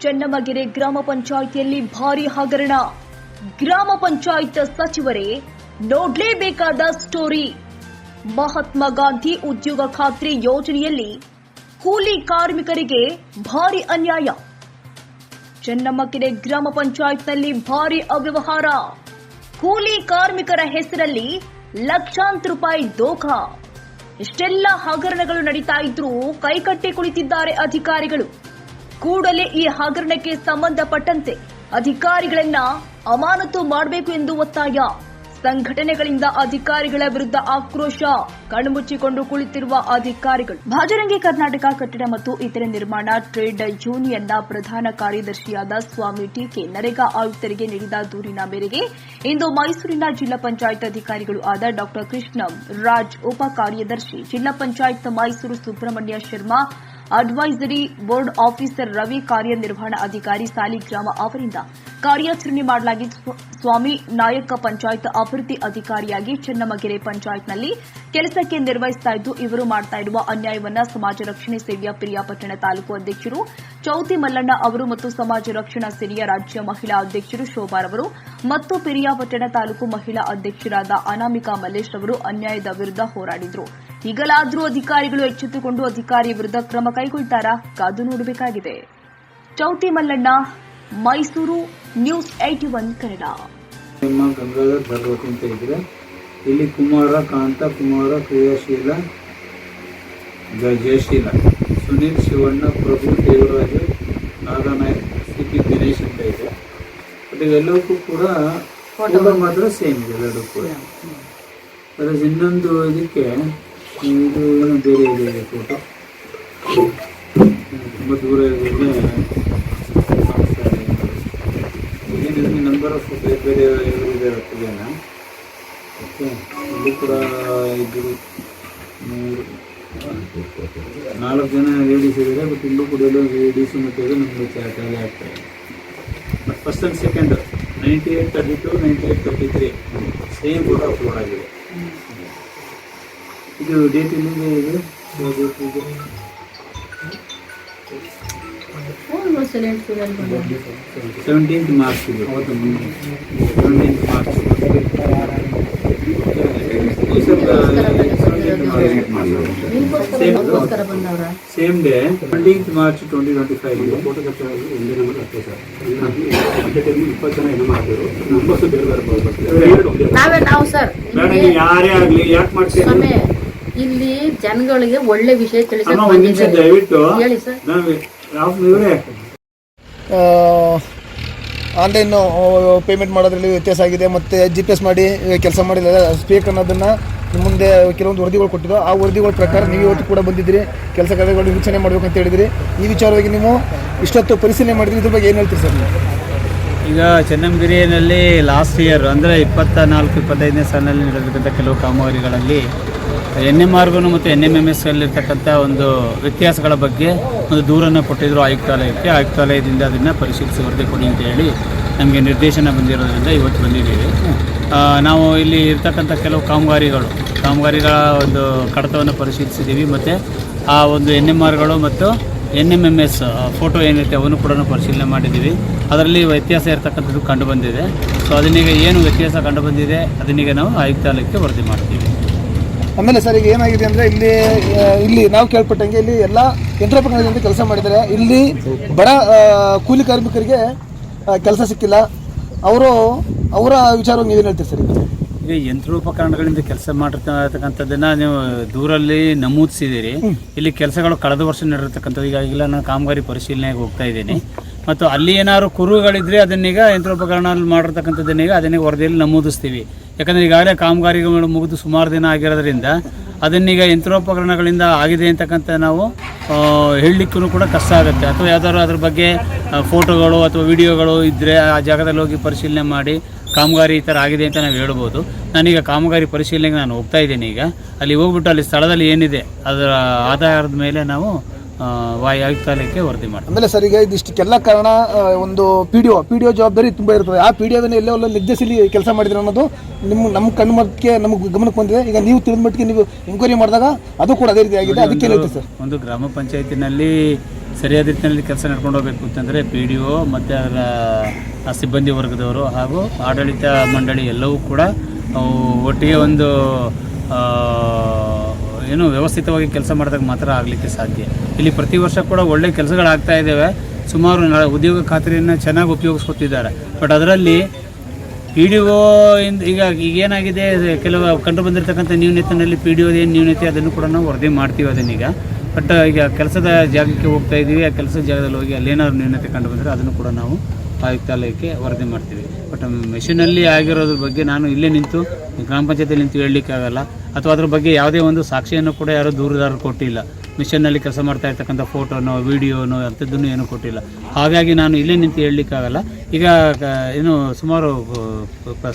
ಚೆನ್ನಮಗೆರೆ ಗ್ರಾಮ ಪಂಚಾಯಿತಿಯಲ್ಲಿ ಭಾರಿ ಹಗರಣ. ಗ್ರಾಮ ಪಂಚಾಯತ್ ಸಚಿವರೇ, ನೋಡ್ಲೇಬೇಕಾದ ಸ್ಟೋರಿ. ಮಹಾತ್ಮ ಗಾಂಧಿ ಉದ್ಯೋಗ ಖಾತ್ರಿ ಯೋಜನೆಯಲ್ಲಿ ಕೂಲಿ ಕಾರ್ಮಿಕರಿಗೆ ಭಾರಿ ಅನ್ಯಾಯ. ಚೆನ್ನಮ್ಮಕೆರೆ ಗ್ರಾಮ ಪಂಚಾಯತ್ನಲ್ಲಿ ಭಾರಿ ಅವ್ಯವಹಾರ. ಕೂಲಿ ಕಾರ್ಮಿಕರ ಹೆಸರಲ್ಲಿ ಲಕ್ಷಾಂತರ ರೂಪಾಯಿ ದೋಖ. ಇಷ್ಟೆಲ್ಲ ಹಗರಣಗಳು ನಡೀತಾ ಇದ್ರೂ ಕೈಕಟ್ಟೆ ಕುಳಿತಿದ್ದಾರೆ ಅಧಿಕಾರಿಗಳು. ಕೂಡಲೇ ಈ ಹಗರಣಕ್ಕೆ ಸಂಬಂಧಪಟ್ಟಂತೆ ಅಧಿಕಾರಿಗಳನ್ನ ಅಮಾನತು ಮಾಡಬೇಕು ಎಂದು ಒತ್ತಾಯ. ಸಂಘಟನೆಗಳಿಂದ ಅಧಿಕಾರಿಗಳ ವಿರುದ್ಧ ಆಕ್ರೋಶ ಕಣ್ಮುಚ್ಚಿಕೊಂಡು ಕುಳಿತಿರುವ ಅಧಿಕಾರಿಗಳು. ಭಾಜರಂಗಿ ಕರ್ನಾಟಕ ಕಟ್ಟಡ ಮತ್ತು ಇತರೆ ನಿರ್ಮಾಣ, ಟ್ರೇಡ್ ಯೂನಿಯನ್ನ ಪ್ರಧಾನ ಕಾರ್ಯದರ್ಶಿಯಾದ ಸ್ವಾಮಿ ಟೀಕೆ ನರೇಗಾ ಆಯುಕ್ತರಿಗೆ ನೀಡಿದ ದೂರಿನ ಮೇರೆಗೆ ಇಂದು ಮೈಸೂರಿನ ಜಿಲ್ಲಾ ಪಂಚಾಯತ್ ಅಧಿಕಾರಿಗಳು ಆದ ಡಾ ಕೃಷ್ಣ ರಾಜ್ ಉಪ ಕಾರ್ಯದರ್ಶಿ, ಜಿಲ್ಲಾ panchayat Mysuru Subrahmanya Sharma advisory board officer Ravi ಕಾರ್ಯನಿರ್ವಹಣಾ ಅಧಿಕಾರಿ ಸಾಲಿಗ್ರಾಮ ಅವರಿಂದ ಕಾರ್ಯಾಚರಣೆ ಮಾಡಲಾಗಿದ್ದು ಸ್ವಾಮಿ ನಾಯಕ ಪಂಚಾಯತ್ ಅಭಿವೃದ್ಧಿ ಅಧಿಕಾರಿಯಾಗಿ ಚೆನ್ನಮಗೆರೆ ಪಂಚಾಯತ್ನಲ್ಲಿ ಕೆಲಸಕ್ಕೆ ನಿರ್ವಹಿಸ್ತಾ ಇದ್ದು, ಇವರು ಮಾಡ್ತಾ ಇರುವ ಅನ್ಯಾಯವನ್ನ ಸಮಾಜ ರಕ್ಷಣೆ ಸೇವೆಯ ಪಿರಿಯಾಪಟ್ಟಣ ತಾಲೂಕು ಅಧ್ಯಕ್ಷರು ಚೌತಿ ಮಲ್ಲಣ್ಣ ಅವರು ಮತ್ತು ಸಮಾಜ ರಕ್ಷಣಾ ಸೇನೆಯ ರಾಜ್ಯ ಮಹಿಳಾ ಅಧ್ಯಕ್ಷರು ಶೋಭಾರವರು ಮತ್ತು ಪಿರಿಯಾಪಟ್ಟಣ ತಾಲೂಕು ಮಹಿಳಾ ಅಧ್ಯಕ್ಷರಾದ ಅನಾಮಿಕಾ ಮಲ್ಲೇಶ್ ಅವರು ಅನ್ಯಾಯದ ವಿರುದ್ಧ ಹೋರಾಡಿದ್ರು. ಈಗಲಾದರೂ ಅಧಿಕಾರಿಗಳು ಎಚ್ಚೆತ್ತುಕೊಂಡು ಅಧಿಕಾರಿ ವಿರುದ್ಧ ಕ್ರಮ ಕೈಗೊಳ್ತಾರಾ? ಕಾದು ನೋಡಬೇಕಾಗಿದೆ. Chouthi Mallanna Mysuru news at one Kannada. ನಿಮ್ಮ ಗಂಗಾಧರ್ ಭಗವತಿ ಅಂತ ಇದ್ರೆ ಇಲ್ಲಿ ಕುಮಾರ ಕಾಂತ ಕುಮಾರ ಕ್ರಿಯಾಶೀಲ ಜಯಶೀಲ ಸುನೀಲ್ ಶಿವಣ್ಣ ಪ್ರಭು ದೇವರಾಜು ನಾಗನಾಯಕ್ ಸಿ ಪಿ ದಿನೇಶ್ ಅಂತ ಇದೆ. ಬಟ್ ಇವೆಲ್ಲವಕ್ಕೂ ಕೂಡ ಫೋಟೋ ಮಾತ್ರ ಸೇಮ್ ಇದೆ ಎಲ್ಲರೂ ಕೂಡ. ಅದರ ಇನ್ನೊಂದು ಇದಕ್ಕೆ ಇದು ಏನೋ ಬೇರೆ ಇದೆ ಫೋಟೋ ತುಂಬ ದೂರ ಇರೋದ್ರಿಂದ ಏನಿದೆ ನಂಬರ್ ಆಫ್ ಬೇರೆ ಬೇರೆ ಇದೆ ಇದೇನಾ ಓಕೆ ಇಲ್ಲಿ ಕೂಡ ಇಬ್ಬರು ಮೂರು, ನಾಲ್ಕು ಜನ ಲೇಡೀಸ್ ಇದ್ದಾರೆ ಬಟ್ ಇಲ್ಲೂ ಕೂಡ ಲೇಡೀಸು ಮತ್ತು ನಮ್ಮದು ಟ್ಯಾಲಿ ಆಗ್ತಾ ಇದೆ but first and second ninety eight thirty two ninety eight thirty three same photo upload ಆಗಿದೆ. ಇದು ಡೇಟ್ ಎಲ್ಲಿಂದ ಇದೆ? ಸೆವೆಂಟೀನ್ತ್ ಮಾರ್ಚ್ ಇದು? Seventeenth March same day twentieth March twenty twenty five photo capture ಒಂದೇ ನಂಬರ್ ಅಷ್ಟೇ sir time ಇಪ್ಪತ್ತು ಜನ ಏನೋ ಮಾಡಿದ್ರು ನಂಬರ್ಸ್ ಬೇರೆ ಬೇರೆ ಬರ್ಬೇಕು ನಾವೇ ನಾವು ಸರ್ ಬೇಡ ನೀವು ಯಾರೇ ಆಗ್ಲಿ ಯಾಕೆ ಮಾಡ್ತೀವಿ ಇಲ್ಲಿ ಜನಗಳಿಗೆ ಒಳ್ಳೆ ವಿಷಯ ಹೇಳಿ ಸರ್. ಆನ್ಲೈನು ಪೇಮೆಂಟ್ ಮಾಡೋದ್ರಲ್ಲಿ ವ್ಯತ್ಯಾಸ ಆಗಿದೆ. ಮತ್ತು ಜಿ ಪಿ ಎಸ್ ಮಾಡಿ ಕೆಲಸ ಮಾಡಿದ್ರೆ ಸ್ಪೀಕ್ ಅನ್ನೋದನ್ನು ಮುಂದೆ ಕೆಲವೊಂದು ವರದಿಗಳು ಕೊಟ್ಟಿದ್ರು. ಆ ವರದಿಗಳ ಪ್ರಕಾರ ನೀವು ಇವತ್ತು ಕೂಡ ಬಂದಿದ್ದೀರಿ. ಕೆಲಸ ಕಾರ್ಯಗಳು ವೀಕ್ಷಣೆ ಮಾಡಬೇಕು ಅಂತ ಹೇಳಿದಿರಿ. ಈ ವಿಚಾರವಾಗಿ ನೀವು ಇಷ್ಟೊತ್ತು ಪರಿಶೀಲನೆ ಮಾಡಿದ್ರಿ. ಇದ್ರ ಬಗ್ಗೆ ಏನು ಹೇಳ್ತೀರಿ ಸರ್ ನೀವು? ಈಗ ಚೆನ್ನಂಗಿರಿಯಲ್ಲಿ ಲಾಸ್ಟ್ ಇಯರ್ ಅಂದರೆ ಇಪ್ಪತ್ತ ನಾಲ್ಕು ಇಪ್ಪತ್ತೈದನೇ ಸಾಲಿನಲ್ಲಿ ನಡೆದಿರ್ತಕ್ಕಂಥ ಕೆಲವು ಕಾಮಗಾರಿಗಳಲ್ಲಿ ಎನ್ ಎಂ ಆರ್ಗೂ ಮತ್ತು ಎನ್ ಎಂ ಎಂ ಎಸ್ ಅಲ್ಲಿರ್ತಕ್ಕಂಥ ಒಂದು ವ್ಯತ್ಯಾಸಗಳ ಬಗ್ಗೆ ಒಂದು ದೂರನ್ನು ಕೊಟ್ಟಿದ್ದರು ಆಯುಕ್ತಾಲಯಕ್ಕೆ. ಆಯುಕ್ತಾಲಯದಿಂದ ಅದನ್ನು ಪರಿಶೀಲಿಸಿ ವರದಿ ಕೊಡಿ ಅಂತ ಹೇಳಿ ನಮಗೆ ನಿರ್ದೇಶನ ಬಂದಿರೋದ್ರಿಂದ ಇವತ್ತು ಬಂದಿದ್ದೀವಿ. ನಾವು ಇಲ್ಲಿ ಇರ್ತಕ್ಕಂಥ ಕೆಲವು ಕಾಮಗಾರಿಗಳು, ಕಾಮಗಾರಿಗಳ ಒಂದು ಕಡತವನ್ನು ಪರಿಶೀಲಿಸಿದ್ದೀವಿ ಮತ್ತು ಆ ಒಂದು ಎನ್ ಎಂ ಆರ್ಗಳು ಮತ್ತು N M M S photo ಏನಿರುತ್ತೆ ಅವನ್ನು ಕೂಡ ಪರಿಶೀಲನೆ ಮಾಡಿದ್ದೀವಿ. ಅದರಲ್ಲಿ ವ್ಯತ್ಯಾಸ ಇರತಕ್ಕಂಥದ್ದು ಕಂಡುಬಂದಿದೆ ಸೊ ಅದನ್ನೀಗ ಏನು ವ್ಯತ್ಯಾಸ ಕಂಡುಬಂದಿದೆ ಅದನ್ನೀಗ ನಾವು ಆಯುಕ್ತಾಲಯಕ್ಕೆ ವರದಿ ಮಾಡ್ತೀವಿ. ಆಮೇಲೆ ಸರ್ ಈಗ ಏನಾಗಿದೆ ಅಂದರೆ ಇಲ್ಲಿ ಇಲ್ಲಿ ನಾವು ಕೇಳ್ಪಟ್ಟಂಗೆ ಇಲ್ಲಿ ಎಲ್ಲ ಯಂತ್ರೋಪಕರಣದಿಂದ ಕೆಲಸ ಮಾಡಿದ್ದಾರೆ. ಇಲ್ಲಿ ಬಡ ಕೂಲಿ ಕಾರ್ಮಿಕರಿಗೆ ಕೆಲಸ ಸಿಕ್ಕಿಲ್ಲ. ಅವರು ಅವರ ವಿಚಾರವಾಗಿ ನೀವೇನು ಹೇಳ್ತೀರಿ ಸರ್ ಈಗ? ಯಂತ್ರೋಪಕರಣಗಳಿಂದ ಕೆಲಸ ಮಾಡಿರ್ತಕ್ಕಂಥದ್ದನ್ನ ನೀವು ದೂರಲ್ಲಿ ನಮೂದಿಸಿದ್ದೀರಿ. ಇಲ್ಲಿ ಕೆಲಸಗಳು ಕಳೆದ ವರ್ಷ ನಡೆದಿರ್ತಕ್ಕಂಥದ್ದು. ಈಗ ಈಗ ನಾನು ಕಾಮಗಾರಿ ಪರಿಶೀಲನೆಗೆ ಹೋಗ್ತಾ ಇದ್ದೀನಿ. ಮತ್ತು ಅಲ್ಲಿ ಏನಾದ್ರು ಕುರುಗಳಿದ್ರೆ ಅದನ್ನೀಗ ಯಂತ್ರೋಪಕರಣ ಮಾಡಿರ್ತಕ್ಕಂಥದ್ದನ್ನೀಗ ಅದನ್ನೇ ವರದಿಯಲ್ಲಿ ನಮೂದಿಸ್ತೀವಿ. ಯಾಕಂದರೆ ಈಗಾಗಲೇ ಕಾಮಗಾರಿಗಳು ಮುಗಿದು ಸುಮಾರು ದಿನ ಆಗಿರೋದ್ರಿಂದ ಅದನ್ನೀಗ ಯಂತ್ರೋಪಕರಣಗಳಿಂದ ಆಗಿದೆ ಅಂತಕ್ಕಂಥ ನಾವು ಹೇಳಲಿಕ್ಕೂ ಕೂಡ ಕಷ್ಟ ಆಗುತ್ತೆ. ಅಥವಾ ಯಾವ್ದಾದ್ರು ಅದ್ರ ಬಗ್ಗೆ ಫೋಟೋಗಳು ಅಥವಾ ವಿಡಿಯೋಗಳು ಇದ್ದರೆ ಆ ಜಾಗದಲ್ಲಿ ಹೋಗಿ ಪರಿಶೀಲನೆ ಮಾಡಿ ಕಾಮಗಾರಿ ಈ ಥರ ಆಗಿದೆ ಅಂತ ನಾವು ಹೇಳ್ಬೋದು. ನಾನೀಗ ಕಾಮಗಾರಿ ಪರಿಶೀಲನೆಗೆ ನಾನು ಹೋಗ್ತಾ ಇದ್ದೀನಿ ಈಗ. ಅಲ್ಲಿ ಹೋಗ್ಬಿಟ್ಟು ಅಲ್ಲಿ ಸ್ಥಳದಲ್ಲಿ ಏನಿದೆ ಅದರ ಆಧಾರದ ಮೇಲೆ ನಾವು ಆಯುಕ್ತಾಲಯಕ್ಕೆ ವರದಿ ಮಾಡಿ ಆಮೇಲೆ ಸರ್ ಈಗ ಇದಿಷ್ಟಕ್ಕೆಲ್ಲ ಕಾರಣ ಒಂದು P D O P D O ಜವಾಬ್ದಾರಿ ತುಂಬ ಇರ್ತದೆ. ಆ ಪಿ ಡಿ ಒದನ್ನು ಎಲ್ಲೋ ಎಲ್ಲ ನಿರ್ದೇಶಿಲಿ ಕೆಲಸ ಮಾಡಿದ್ರೆ ಅನ್ನೋದು ನಿಮ್ಮ ನಮ್ಮ ಕಣ್ಣು ಮಟ್ಟಕ್ಕೆ ನಮಗೆ ಗಮನಕ್ಕೆ ಬಂದಿದೆ. ಈಗ ನೀವು ತಿಳಿದ ಮಟ್ಟಿಗೆ ನೀವು ಎಂಕ್ವೈರಿ ಮಾಡಿದಾಗ ಅದು ಕೂಡ ಅದೇ ರೀತಿ ಆಗಿದೆ. ಅದಕ್ಕೆ ಸರ್? ಒಂದು ಗ್ರಾಮ ಪಂಚಾಯತಿನಲ್ಲಿ ಸರಿಯಾದ ರೀತಿಯಲ್ಲಿ ಕೆಲಸ ನಡ್ಕೊಂಡು ಹೋಗಬೇಕು ಅಂತಂದರೆ ಪಿ ಡಿ ಒ ಮತ್ತು ಅದರ ಆ ಸಿಬ್ಬಂದಿ ವರ್ಗದವರು ಹಾಗೂ ಆಡಳಿತ ಮಂಡಳಿ ಎಲ್ಲವೂ ಕೂಡ ಒಟ್ಟಿಗೆ ಒಂದು ಏನು ವ್ಯವಸ್ಥಿತವಾಗಿ ಕೆಲಸ ಮಾಡಿದಾಗ ಮಾತ್ರ ಆಗಲಿಕ್ಕೆ ಸಾಧ್ಯ. ಇಲ್ಲಿ ಪ್ರತಿ ವರ್ಷ ಕೂಡ ಒಳ್ಳೆ ಕೆಲಸಗಳಾಗ್ತಾ ಇದ್ದಾವೆ. ಸುಮಾರು ಉದ್ಯೋಗ ಖಾತ್ರಿಯನ್ನು ಚೆನ್ನಾಗಿ ಉಪಯೋಗಿಸ್ಕೊತಿದ್ದಾರೆ. ಬಟ್ ಅದರಲ್ಲಿ ಪಿ ಡಿ ಒ ಇಂದ ಈಗ ಈಗೇನಾಗಿದೆ ಕೆಲವು ಕಂಡು ಬಂದಿರತಕ್ಕಂಥ ನ್ಯೂನತೆಯಲ್ಲಿ ಪಿ ಡಿ ಒದ ಏನು ನ್ಯೂನತೆ ಅದನ್ನು ಕೂಡ ನಾವು ವರದಿ ಮಾಡ್ತೀವಿ ಅದನ್ನೀಗ. ಬಟ್ ಈಗ ಕೆಲಸದ ಜಾಗಕ್ಕೆ ಹೋಗ್ತಾ ಇದ್ದೀವಿ. ಆ ಕೆಲಸದ ಜಾಗದಲ್ಲಿ ಹೋಗಿ ಅಲ್ಲೇನಾದ್ರು ನ್ಯೂನತೆ ಕಂಡು ಬಂದರೆ ಅದನ್ನು ಕೂಡ ನಾವು ಆಯುಕ್ತಾಲಯಕ್ಕೆ ವರದಿ ಮಾಡ್ತೀವಿ. ಬಟ್ ಮೆಷಿನಲ್ಲಿ ಆಗಿರೋದ್ರ ಬಗ್ಗೆ ನಾನು ಇಲ್ಲೇ ನಿಂತು, ಗ್ರಾಮ ಪಂಚಾಯತಿಯಲ್ಲಿ ನಿಂತು ಹೇಳಲಿಕ್ಕಾಗಲ್ಲ. ಅಥವಾ ಅದ್ರ ಬಗ್ಗೆ ಯಾವುದೇ ಒಂದು ಸಾಕ್ಷಿಯನ್ನು ಕೂಡ ಯಾರೂ ದೂರದಾರರು ಕೊಟ್ಟಿಲ್ಲ. ಮಿಷನ್ನಲ್ಲಿ ಕೆಲಸ ಮಾಡ್ತಾ ಇರ್ತಕ್ಕಂಥ ಫೋಟೋನೋ ವಿಡಿಯೋನೋ ಅಂಥದ್ದನ್ನು ಏನೂ ಕೊಟ್ಟಿಲ್ಲ. ಹಾಗಾಗಿ ನಾನು ಇಲ್ಲೇ ನಿಂತು ಹೇಳಲಿಕ್ಕಾಗಲ್ಲ. ಈಗ ಏನು ಸುಮಾರು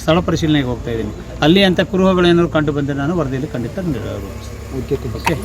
ಸ್ಥಳ ಪರಿಶೀಲನೆಗೆ ಹೋಗ್ತಾ ಇದ್ದೀನಿ. ಅಲ್ಲಿ ಅಂಥ ಕುರುಹಗಳೇನಾದ್ರು ಕಂಡು ಬಂದರೆ ನಾನು ವರದಿಯಲ್ಲಿ ಖಂಡಿತ ಓಕೆ.